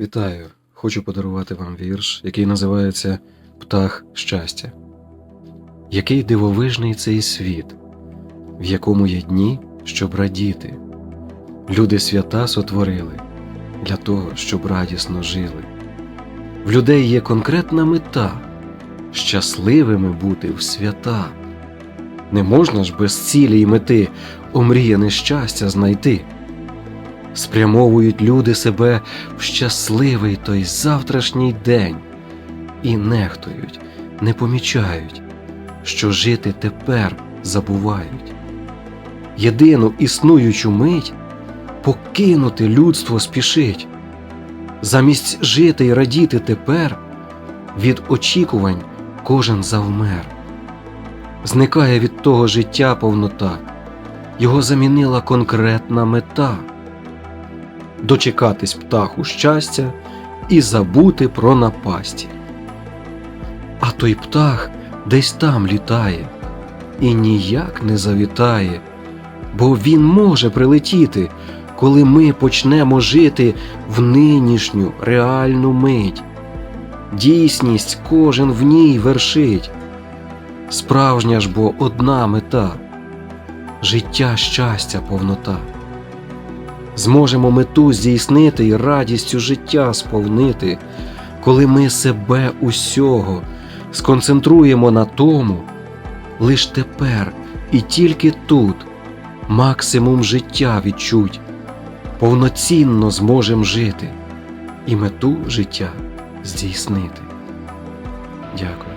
Вітаю! Хочу подарувати вам вірш, який називається Птах щастя. Який дивовижний цей світ, в якому є дні, щоб радіти. Люди свята сотворили для того, щоб радісно жили. В людей є конкретна мета щасливими бути в свята. Не можна ж без цілі й мети омріяне щастя знайти. Спрямовують люди себе в щасливий той завтрашній день і нехтують, не помічають, що жити тепер забувають. Єдину існуючу мить покинути людство спішить, замість жити й радіти тепер від очікувань кожен завмер. Зникає від того життя повнота, його замінила конкретна мета дочекатись птаху щастя і забути про напасті. А той птах десь там літає і ніяк не завітає, бо він може прилетіти, коли ми почнемо жити в нинішню реальну мить. Дійсність кожен в ній вершить. Справжня ж бо одна мета життя щастя повнота зможемо мету здійснити і радістю життя сповнити, коли ми себе усього сконцентруємо на тому, лиш тепер і тільки тут максимум життя відчуть, повноцінно зможемо жити і мету життя здійснити. Дякую.